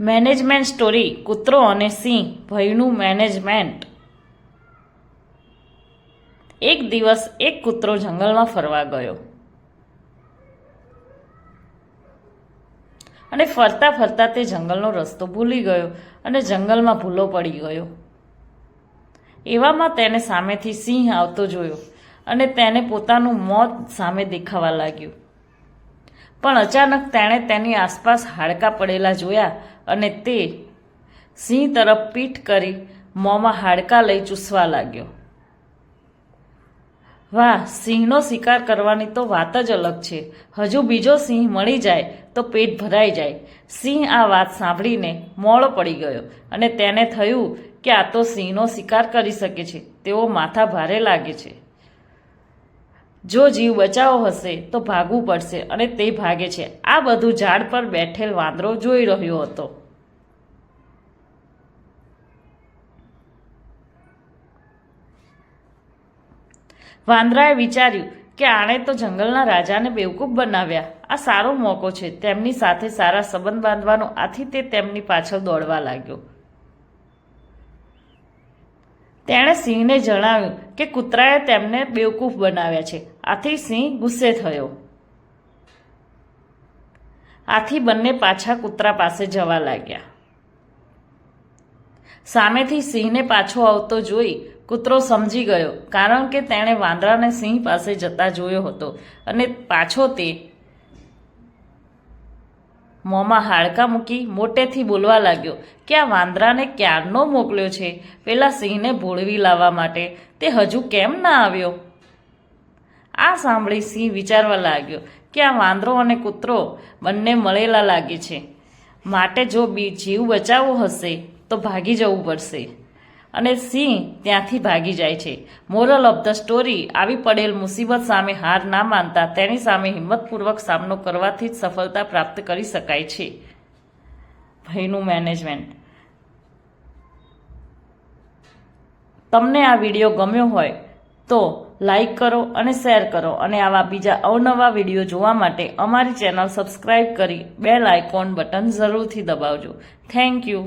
Management story, કૂતરો અને સિંહ, ભયનું management. એક દિવસ એક કૂતરો જંગલમાં ફરવા ગયો. અને ફરતા ફરતા તે જંગલનો રસ્તો ભૂલી ગયો અને જંગલમાં ભૂલો પડી ગયો. એવામાં તેને સામેથી સિંહ આવતો જોયો અને તેને પોતાનું મોત સામે દેખાવા લાગ્યું. પણ અચાનક તેણે તેની આસપાસ હાડકાં પડેલા જોયા અને તે સિંહ તરફ પીઠ કરી મોંમાં હાડકાં લઈ ચૂસવા લાગ્યો. વાહ, સિંહનો શિકાર કરવાની તો વાત જ અલગ છે. હજુ બીજો સિંહ મળી જાય તો પેટ ભરાઈ જાય. સિંહ આ વાત સાંભળીને મોળો પડી ગયો અને તેને થયું કે આ તો સિંહનો શિકાર કરી શકે છે. તેઓ માથા ભારે લાગે છે. જો જીવ બચાવો હશે તો ભાગવું પડશે અને તે ભાગે છે. આ બધું ઝાડ પર બેઠેલ વાંદરો જોઈ રહ્યો હતો. વાંદરાએ વિચાર્યું કે આણે તો જંગલના રાજાને બેવકૂફ બનાવ્યા. આ સારો મોકો છે. તેમની સાથે સારા સંબંધ બાંધવાનો. આથી તે તેમની પાછળ દોડવા લાગ્યો. તેણે સિંહને જણાવ્યું કે કૂતરાએ તેમને બેવકૂફ બનાવ્યા છે. આથી સિંહ ગુસ્સે થયો. આથી બંને પાછા કૂતરા પાસે જવા લાગ્યા. સામેથી સિંહને પાછો આવતો જોઈ કૂતરો સમજી ગયો, કારણ કે તેણે વાંદરાને સિંહ પાસે જતા જોયો હતો અને પાછો તે મોંમાં હાડકાં મૂકી મોટેથી બોલવા લાગ્યો, કે આ વાંદરાને ક્યારનો મોકલ્યો છે? પેલા સિંહને ભોળવી લાવવા માટે. તે હજુ કેમ ના આવ્યો? આ સાંભળી સિંહ વિચારવા લાગ્યો કે આ વાંદરો અને કૂતરો બંને મળેલા લાગે છે. માટે જો બી જીવ બચાવવો હશે, તો ભાગી જવું પડશે. અને સિંહ ત્યાંથી ભાગી જાય છે. મોરલ ઓફ ધ સ્ટોરી આવી પડેલ મુસીબત સામે હાર ના માનતા તેની સામે હિંમતપૂર્વક સામનો કરવાથી જ સફળતા પ્રાપ્ત કરી શકાય છે. ભયનું મેનેજમેન્ટ તમને આ વીડિયો ગમ્યો હોય, તો લાઈક કરો અને શેર કરો અને આવા બીજા અવનવા વીડિયો જોવા માટે અમારી ચેનલ સબસ્ક્રાઇબ કરી બેલ આઇકોન બટન જરૂરથી દબાવજો. Thank you.